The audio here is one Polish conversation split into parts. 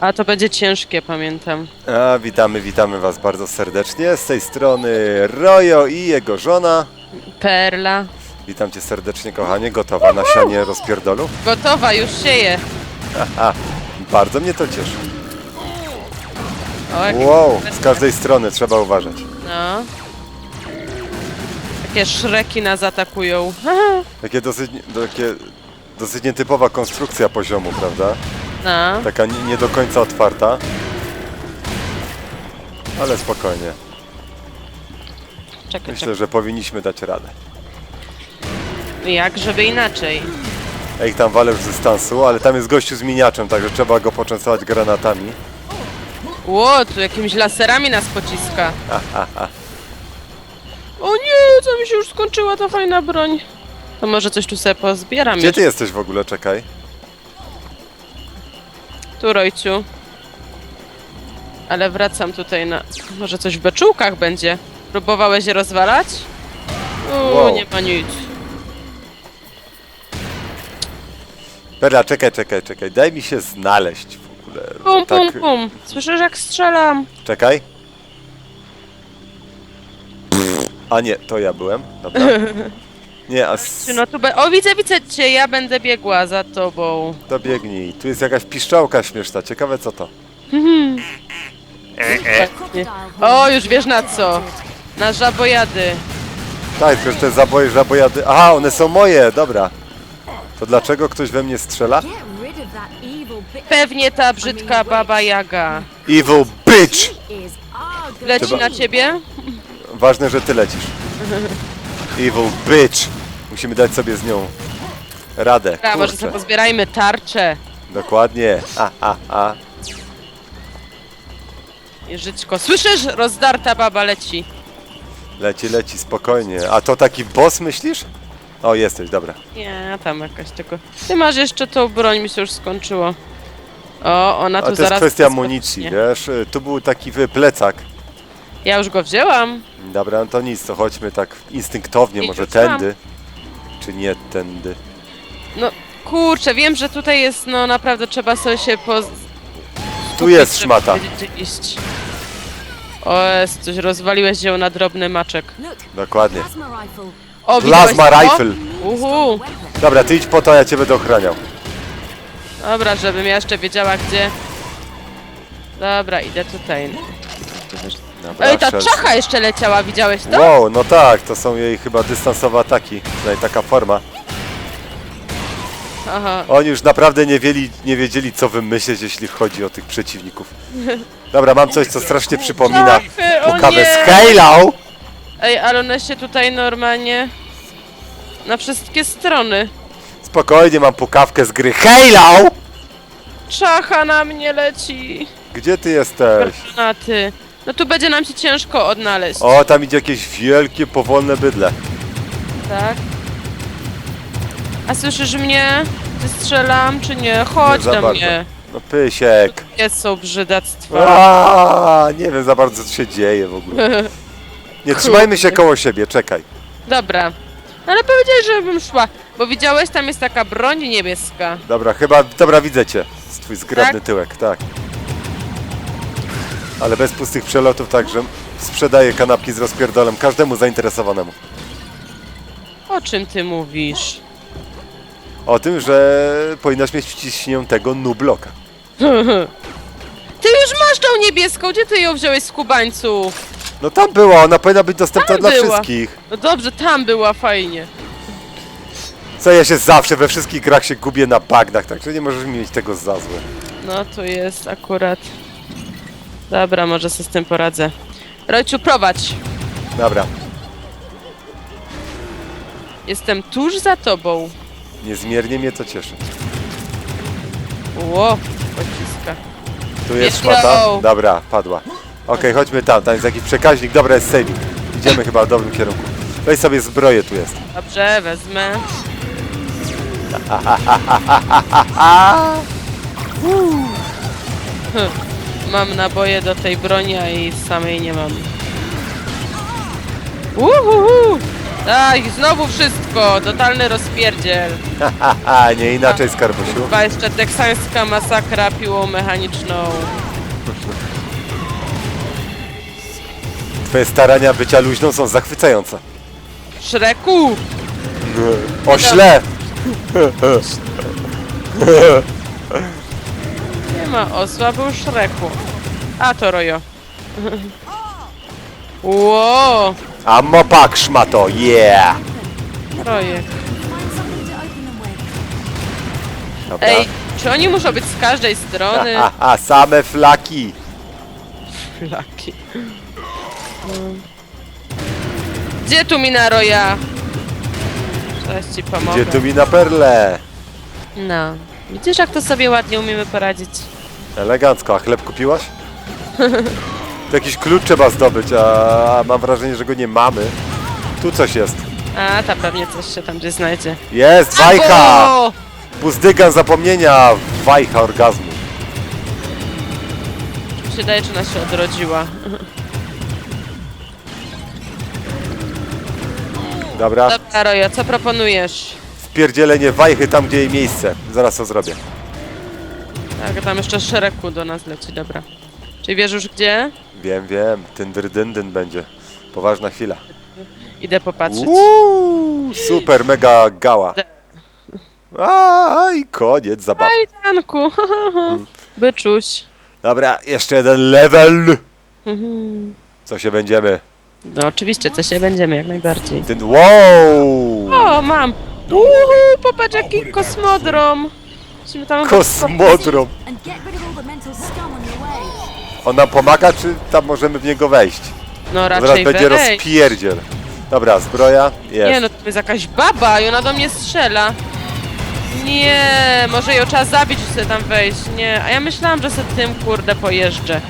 A to będzie ciężkie, pamiętam. A, witamy, witamy Was bardzo serdecznie. Z tej strony Rojo i jego żona. Perla. Witam Cię serdecznie, kochanie. Gotowa na sianie rozpierdolu? Gotowa, już sieje. Bardzo mnie to cieszy. O. Wow, z każdej strony trzeba uważać. No. Takie szreki nas atakują. Takie dosyć, takie dosyć nietypowa konstrukcja poziomu, prawda? No. Taka nie, nie do końca otwarta. Ale spokojnie. Czekaj, Myślę, że powinniśmy dać radę. czekaj. Jak, żeby inaczej. Ja ich tam walę już z dystansu, ale tam jest gościu z miniaczem, także trzeba go poczęstować granatami. Ło, tu jakimiś laserami nas pociska. O nie, co mi się już skończyła ta fajna broń. To może coś tu sobie pozbieram Gdzie ty jesteś w ogóle? Czekaj. Tu, Rojciu. Ale wracam tutaj na... Może coś w beczułkach będzie? Próbowałeś je rozwalać? Uuu, Wow. nie ma nic. Perla, czekaj, czekaj, czekaj. Daj mi się znaleźć w ogóle. Pum, pum, Tak, pum. Słyszysz jak strzelam? Czekaj. A nie, to ja byłem. Dobra. Nie, a s... Czy no tu be... O, widzę, widzę cię, ja będę biegła za tobą. to biegnij. Tu jest jakaś piszczałka śmieszna. Ciekawe co to. O, już wiesz na co. Na żabojady. Tak, tylko że te zaboje, żabojady... Aha, one są moje, dobra. To dlaczego ktoś we mnie strzela? Pewnie ta brzydka baba Jaga. Evil bitch! Leci Chyba- na ciebie? Ważne, że ty lecisz. Evil bitch! Musimy dać sobie z nią radę. Może Kurczę. sobie pozbierajmy tarcze. Dokładnie. A, a, a. Jeżyczko, słyszysz? Rozdarta baba leci. Leci, leci, spokojnie. A to taki boss myślisz? O, jesteś, dobra. Nie, tam jakaś tylko. Ty masz jeszcze tą broń, mi się już skończyło. O, ona A tu to jest zaraz... kwestia amunicji, wiesz? Y, Tu był taki wy- plecak. Ja już go wzięłam. Dobra, no to nic, to chodźmy tak instynktownie, I może mam. tędy. Czy nie tędy. No, kurczę, wiem, że tutaj jest, no naprawdę trzeba sobie się po... Tu jest żeby szmata. wiedzieć, iść. O, jest, coś rozwaliłeś ją na drobny maczek. Look, Dokładnie. plasma rifle. O, Plasma to? rifle. Uhu. Weapon. Dobra, ty idź po to, a ja cię będę ochraniał. Dobra, żebym ja jeszcze wiedziała gdzie. Dobra, idę tutaj. Dobra, Ej, ta szel- czacha jeszcze leciała, widziałeś to? Wow, no tak, to są jej chyba dystansowe ataki. Przynajmniej taka forma. Aha. Oni już naprawdę nie, wiedzieli, nie wiedzieli, co wymyśleć, jeśli chodzi o tych przeciwników. Dobra, mam coś, co strasznie przypomina o pukawę nie! z Halo! Ej, ale one się tutaj normalnie... Na wszystkie strony. Spokojnie, mam pukawkę z gry Halo! Czacha na mnie leci. Gdzie ty jesteś? Granaty. No tu będzie nam się ciężko odnaleźć. O, tam idzie jakieś wielkie, powolne bydle. Tak? A słyszysz mnie? Czy strzelam, czy nie? Chodź Nie za do bardzo. mnie. No pysiek. Jest są brzydactwa. A, nie wiem za bardzo, co się dzieje w ogóle. Nie, trzymajmy się koło siebie, czekaj. Dobra. No ale powiedziałeś, żebym szła. Bo widziałeś, tam jest taka broń niebieska. Dobra, chyba, dobra, widzę cię. Twój zgrabny Tak? tyłek, tak. Ale bez pustych przelotów, także sprzedaję kanapki z rozpierdolem każdemu zainteresowanemu. O czym ty mówisz? O tym, że powinnaś mieć wciśniętego nubloka. Ty już masz tą niebieską, gdzie ty ją wziąłeś z kubańcu? No tam była, ona powinna być dostępna Tam dla była. wszystkich. No dobrze, tam była fajnie. Co ja się zawsze we wszystkich grach się gubię na bagnach, także nie możesz mi mieć tego za złe. No to jest akurat. Dobra, może sobie z tym poradzę. Rojciu, prowadź. Dobra, Jestem tuż za tobą. niezmiernie mnie to cieszy. Ło, pociska. Tu jest Let's szmata. Dobra, padła. Okej, chodźmy tam, tam jest jakiś przekaźnik. Dobra, jest saving. Idziemy chyba w dobrym kierunku. Weź sobie zbroję, tu jest. Dobrze, wezmę. Hm, Mam naboje do tej broni, a jej samej nie mam. Uhuhu! Aj, znowu wszystko! Totalny rozpierdziel. Haha, nie inaczej, Skarbusiu. Chyba jeszcze teksańska masakra piłą mechaniczną. Twoje starania bycia luźną są zachwycające. Szreku! Ośle! Ma był Szreku. A to Rojo. Ło! Ammopak, szmato, yeah! Rojek. Dobra. Ej, czy oni muszą być z każdej strony? Haha, same flaki. Flaki. Gdzie tu mina Roja? Zaraz ci pomogę. Gdzie tu mi na perle? No. Widzisz, jak to sobie ładnie umiemy poradzić? Elegancko, a chleb kupiłaś? To jakiś klucz trzeba zdobyć, a mam wrażenie, że go nie mamy. Tu coś jest. A, ta pewnie coś się tam gdzieś znajdzie. Jest, wajcha! O! Buzdygan zapomnienia, wajcha orgazmu. Mi się daje, czy ona się odrodziła. Dobra, Dobra, Rojo, co proponujesz? wpierdzielenie wajchy tam, gdzie jej miejsce. Zaraz to zrobię. Tak, tam jeszcze szeregu do nas leci, dobra. Czyli wiesz już gdzie? Wiem, wiem, tyndyrdyn będzie. Poważna chwila. Idę popatrzeć. Uuu, super, mega gała. A, i koniec zabawy. Aj, Janku, byczuś. Dobra, jeszcze jeden level. Co się będziemy? No oczywiście, co się będziemy, jak najbardziej. Ten, wow! O, mam! Uhu, popatrz jaki kosmodrom! Tam... Kosmodrom. On nam pomaga, czy tam możemy w niego wejść? No Zaraz raczej będzie wejdź. rozpierdziel. Dobra, zbroja jest. Nie no, to jest jakaś baba i ona do mnie strzela. Nie, może ją trzeba zabić i sobie tam wejść. Nie, a ja myślałam, że sobie tym kurde pojeżdżę.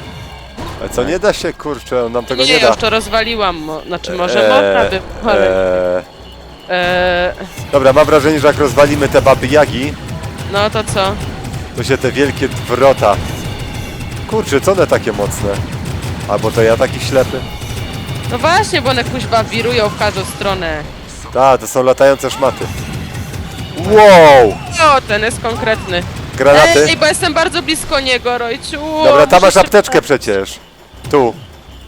A co nie da się, kurczę, on nam tego nie, nie, da. już to rozwaliłam. Mo znaczy może Eee, można by, ale... eee. Eee, Dobra, mam wrażenie, że jak rozwalimy te baby jagi, no to co? to się te wielkie wrota... Kurczę, co one takie mocne? Albo to ja taki ślepy? No właśnie, bo one kuźba wirują w każdą stronę. Tak, to są latające szmaty. Wow! O, ten jest konkretny. Granaty. Ej, bo jestem bardzo blisko niego, Rojciu. Dobra, tam masz apteczkę przecież. Tu.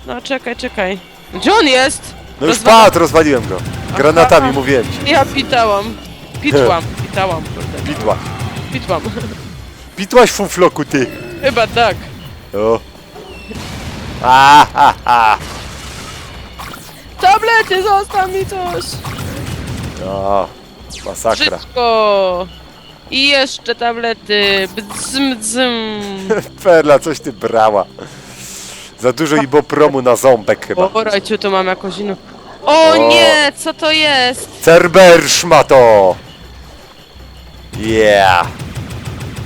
No czekaj, czekaj. Gdzie on jest? No już Rozwala- padł, rozwaliłem go. Granatami, mówiłem ci. Ja pitałam. Pitłam, pitałam, kurde. Pitłam. Pitłaś fufloku, ty. Chyba tak. O. A, ha, ha. Tablety, zostaw mi coś. O, masakra. Szybko. I jeszcze tablety. Bzm, bzm. Perla, coś ty brała. Za dużo ibopromu na ząbek chyba. O, Rojciu, tu mam jakąś inną. O, O. nie, co to jest? Cerber szmato! Yeah!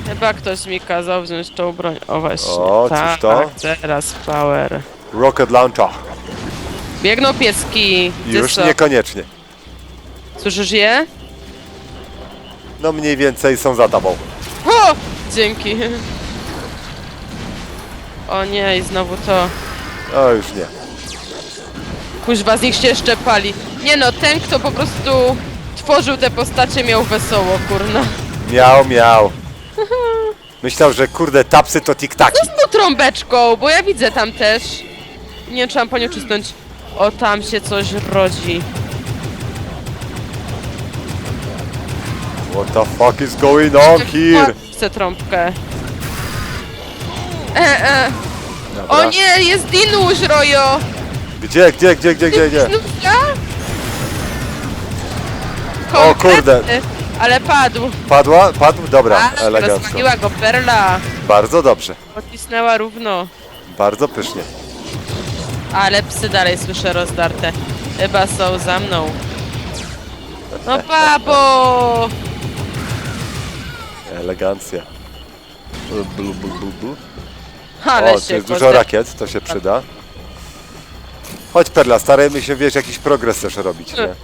Chyba ktoś mi kazał wziąć tą broń. O właśnie. O, cóż tak, to? teraz power. Rocket launcher. Biegną pieski. Gdzie Już są? niekoniecznie. Słyszysz je? No mniej więcej są za tobą. O! Dzięki. O nie, i znowu to. O, już nie. Kuźwa, z nich się jeszcze pali. Nie no, ten kto po prostu tworzył te postacie miał wesoło, kurna. Miał, miał. Myślał, że kurde, tapsy to tiktaki. Z tą trąbeczką, bo ja widzę tam też. Nie mam po nią czysnąć. O, tam się coś rodzi. What the fuck is going on here? Chcę trąbkę. E, e. O nie, jest dinuś, Rojo! Gdzie, gdzie, gdzie, gdzie, gdzie, gdzie? Dinusia? O kurde. Konkretny, Ale padł. Padła? Padł? Dobra, A, elegancko. rozwaliła go perla. Bardzo dobrze. Pocisnęła równo. Bardzo pysznie. Ale psy dalej słyszę rozdarte. Chyba są za mną. No babo! Elegancja. Blu, blu, blu, blu. Ale O, tu się jest dużo rakiet, to się przyda. Chodź Perla, starajmy się, wiesz, jakiś progres też robić, nie?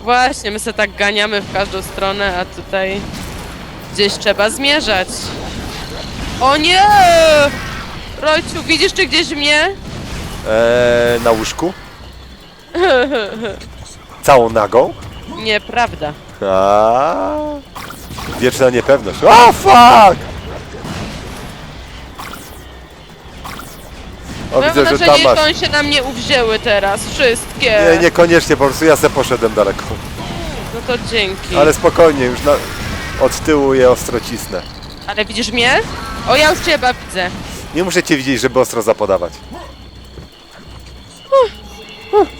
Właśnie, my se tak ganiamy w każdą stronę, a tutaj gdzieś trzeba zmierzać. O nie! Rojciu, widzisz czy gdzieś mnie? Eee, na łóżku? Całą nagą? Nieprawda. A, wieczna niepewność. O, fuck! O, Mam widzę, że tam wrażenie, że masz. się na mnie uwzięły teraz, wszystkie. Nie, niekoniecznie, po prostu ja se poszedłem daleko. No to dzięki. Ale spokojnie, już na... od tyłu je ostro cisnę. Ale widzisz mnie? O, ja już cię chyba widzę. Nie muszę cię widzieć, żeby ostro zapodawać.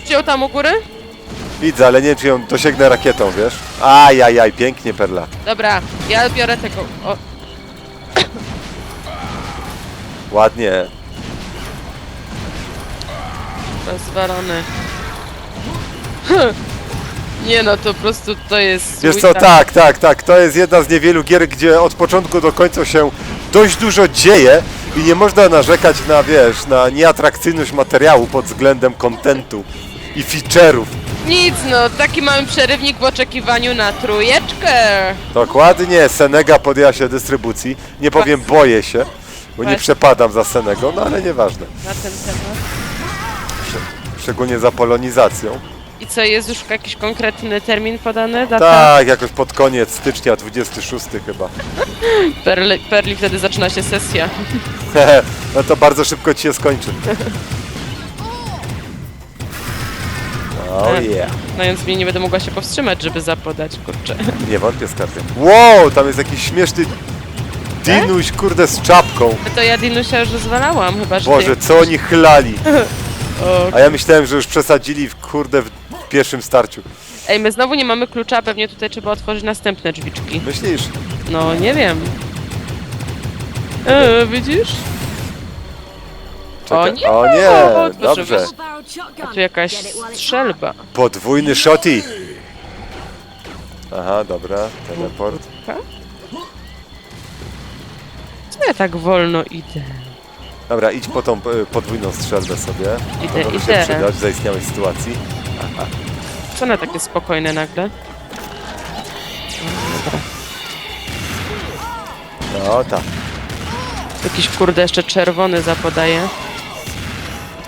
Wziął tam u góry? Widzę, ale nie wiem, czy ją dosięgnę rakietą, wiesz? Ajajaj, pięknie, Perla. Dobra, ja biorę tego. O, Ładnie. Rozwalony. Nie no, to po prostu to jest... Wiesz co, tak- tak, tak, tak. To jest jedna z niewielu gier, gdzie od początku do końca się dość dużo dzieje i nie można narzekać na, wiesz, na nieatrakcyjność materiału pod względem kontentu i feature'ów. Nic no, taki mamy przerywnik w oczekiwaniu na trójeczkę. Dokładnie, Senega podjęła się dystrybucji. Nie powiem, boję się, bo nie Właśnie. przepadam za Senegą, no ale nieważne. Na ten temat. Szczególnie za polonizacją. I co, jest już jakiś konkretny termin podany? Data? Tak, jakoś pod koniec stycznia, 26 chyba. Perli, Perli wtedy zaczyna się sesja. no to bardzo szybko ci się skończy. Oh yeah. No więc mnie nie będę mogła się powstrzymać, żeby zapodać, kurczę. Nie wątpię skarbie. Wow, tam jest jakiś śmieszny dinuś, kurde, z czapką. To ja Dinusia już rozwalałam, chyba że... Boże, co oni chlali. A ja myślałem, że już przesadzili, w, kurde, w pierwszym starciu. Ej, my znowu nie mamy klucza, a pewnie tutaj trzeba otworzyć następne drzwiczki. Myślisz? No, nie wiem. E, widzisz? O nie! o nie, otworzymy. dobrze. Shotgun. Tu jakaś strzelba. Podwójny shotty. Aha, dobra, teleport. Co ja tak wolno idę? Dobra, idź po tą e, podwójną strzelbę sobie. Idę, to może idę. się przydać w zaistniałej sytuacji. Co one takie spokojne nagle? No tak. Jakiś kurde jeszcze czerwony zapodaje.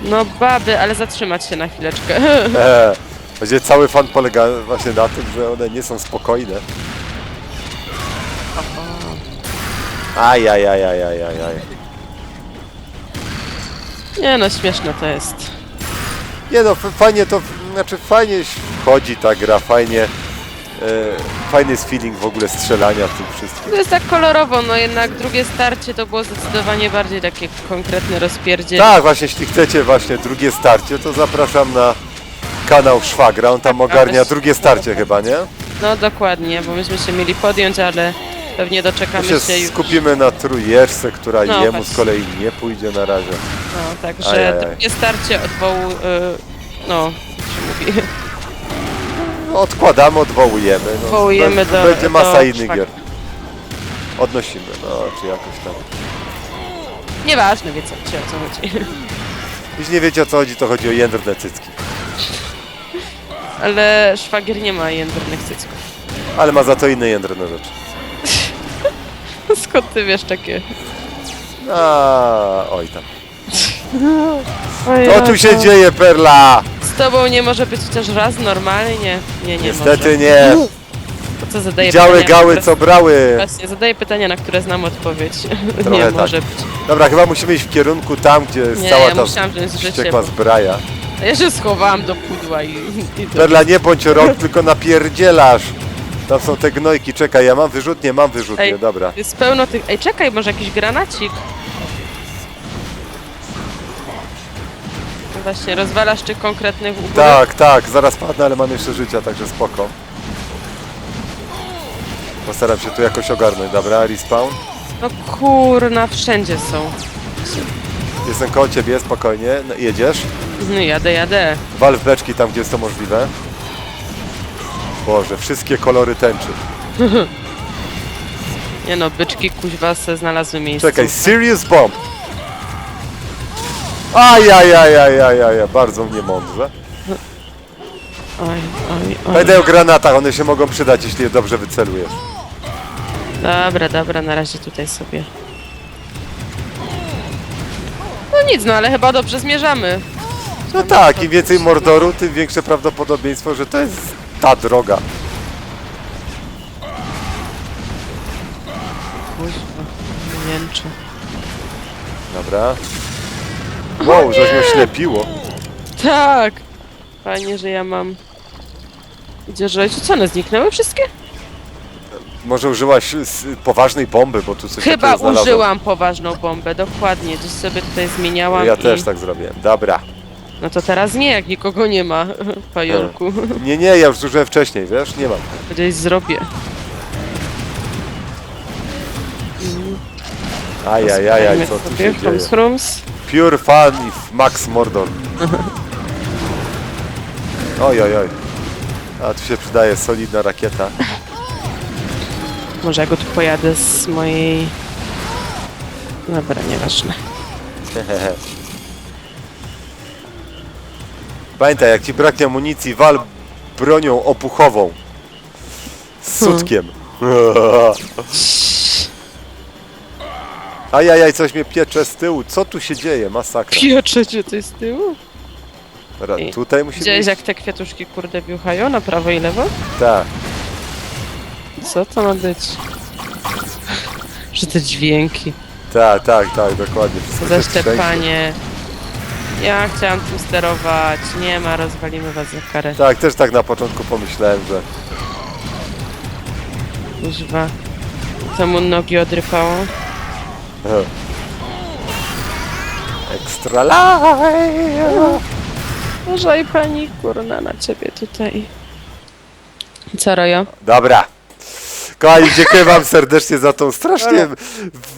No baby, ale zatrzymać się na chwileczkę. E, Będzie cały fan polega właśnie na tym, że one nie są spokojne. Aj, aj, aj, aj, aj, aj, aj. Nie no, śmieszne to jest. Nie no, fajnie to, znaczy fajnie wchodzi ta gra, fajnie, e, fajny jest feeling w ogóle strzelania w tym wszystkim. To jest tak kolorowo, no jednak drugie starcie to było zdecydowanie bardziej takie konkretne rozpierdzie. Tak, właśnie jeśli chcecie właśnie drugie starcie, to zapraszam na kanał Szwagra, on tam Tak, ogarnia drugie starcie chyba, nie? No dokładnie, bo myśmy się mieli podjąć, ale pewnie My doczekamy się się już. skupimy na trójeczce, która No, jemu właśnie. z kolei nie pójdzie na razie. No, także Ajajaj. drugie starcie odwołu... Y, no, się mówi. No, odkładamy, odwołujemy. No, Odwołujemy do- Będzie masa do innych Szwagra. gier. Odnosimy, no, czy jakoś tam. Nieważne, wie co, czy o co chodzi. Jeśli nie wiecie o co chodzi, to chodzi o jędrne cycki. Ale szwagier nie ma jędrnych cycków. Ale ma za to inne jędrne rzeczy. Skąd ty wiesz takie? A, oj tam. Co tu się dzieje, Perla? Z tobą nie może być chociaż raz normalnie? Nie, nie Niestety może. nie. Po co zadaję Działy pytania, gały, które... co brały. Właśnie, zadaję pytania, na które znam odpowiedź. Trochę nie tak. może być. Dobra, chyba musimy iść w kierunku tam, gdzie jest Nie, cała ja ta musiałam wziąć życie, wściekła bo- zbraja. Ja się schowałam do pudła i... i to... Perla, nie bądź rok, tylko napierdzielasz. Tam są te gnojki, czekaj, ja mam wyrzutnie, mam wyrzutnie, Ej. dobra. Jest pełno tych... Ej, czekaj, może jakiś granacik? No Właśnie, rozwalasz tych konkretnych u góry? Tak, tak, zaraz padnę, ale mam jeszcze życia, także spoko. Postaram się tu jakoś ogarnąć, dobra, respawn. No kurna, wszędzie są. Jestem koło ciebie, spokojnie, no, jedziesz. No jadę, jadę. Wal w beczki tam, gdzie jest to możliwe. Boże, wszystkie kolory tęczy. Nie no, byczki kuźwa se znalazły miejsce. Czekaj, Serious Bomb! Ajajajajajaj, bardzo mnie mądrze. Oj, oj, oj. Pamiętaj o granatach, one się mogą przydać, jeśli je dobrze wycelujesz. Dobra, dobra, na razie tutaj sobie. No nic, no ale chyba dobrze zmierzamy. No tak, im więcej Mordoru, tym większe prawdopodobieństwo, że to jest ta droga. Kuźwa, jęczę. Dobra. Wow, żeś mnie oślepiło. Tak! Fajnie, że ja mam... Idzie, że co one zniknęły wszystkie? Może użyłaś s- poważnej bomby, bo tu coś Chyba takiego znalazłem. użyłam poważną bombę, dokładnie. Gdzieś sobie tutaj zmieniałam Ja i... też tak zrobiłem. Dobra. No to teraz nie, jak nikogo nie ma, pajolku. Nie, nie, ja już zużyłem wcześniej, wiesz? Nie mam. Gdzieś zrobię. Ajajajaj, co tu się dzieje? Hrums, hrums. Pure fun i f- Max Mordor. Oj, oj, oj. A tu się przydaje solidna rakieta. Może ja go tu pojadę z mojej... Dobra, nieważne. Pamiętaj, jak ci braknie amunicji, wal bronią opuchową. Z sutkiem. Ajajaj, coś mnie piecze z tyłu. Co tu się dzieje? Masakra. Piecze cię ty z tyłu? Dobra, I- tutaj musi Widziałeś być. jak te kwiatuszki kurde biuchają na prawo i lewo? Tak. Co to ma być? Że te dźwięki, Tak, tak, tak, dokładnie. Wszystko się trzęsie. zaszczepanie. Ja chciałam tym sterować. Nie ma, rozwalimy was za karę. Tak, też tak na początku pomyślałem, że Kuźwa. Co mu nogi odrypało? e, Extra life! Uważaj pani kurna na ciebie tutaj. Co Rojo? Dobra. Kochani, dziękuję wam serdecznie za tą strasznie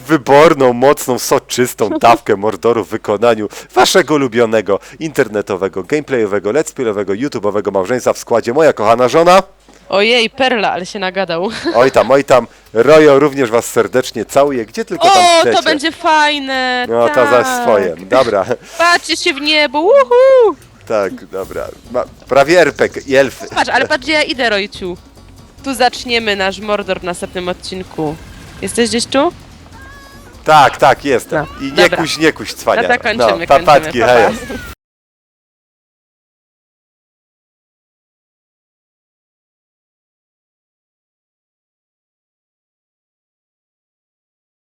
wyborną, mocną, soczystą dawkę mordoru w wykonaniu waszego ulubionego internetowego, gameplayowego, let's playowego, YouTube'owego małżeństwa w składzie moja kochana żona. Ojej, perla, ale się nagadał. Oj tam, oj tam. Rojo również was serdecznie całuje, gdzie tylko tam O, chcecie. to będzie fajne! No, to tak. zaś swoje. Dobra, Patrzcie się w niebo, uhu! tak, dobra. Ma, prawie RPG i elfy. Patrz, ale patrz, gdzie ja idę, Rojciu. Tu zaczniemy nasz Mordor w następnym odcinku. Jesteś gdzieś tu? Tak, tak, jestem. No, I nie dobra. kuś, nie kuś, cwania. No to kończymy, no, papatki, kończymy. Pa, pa. hej.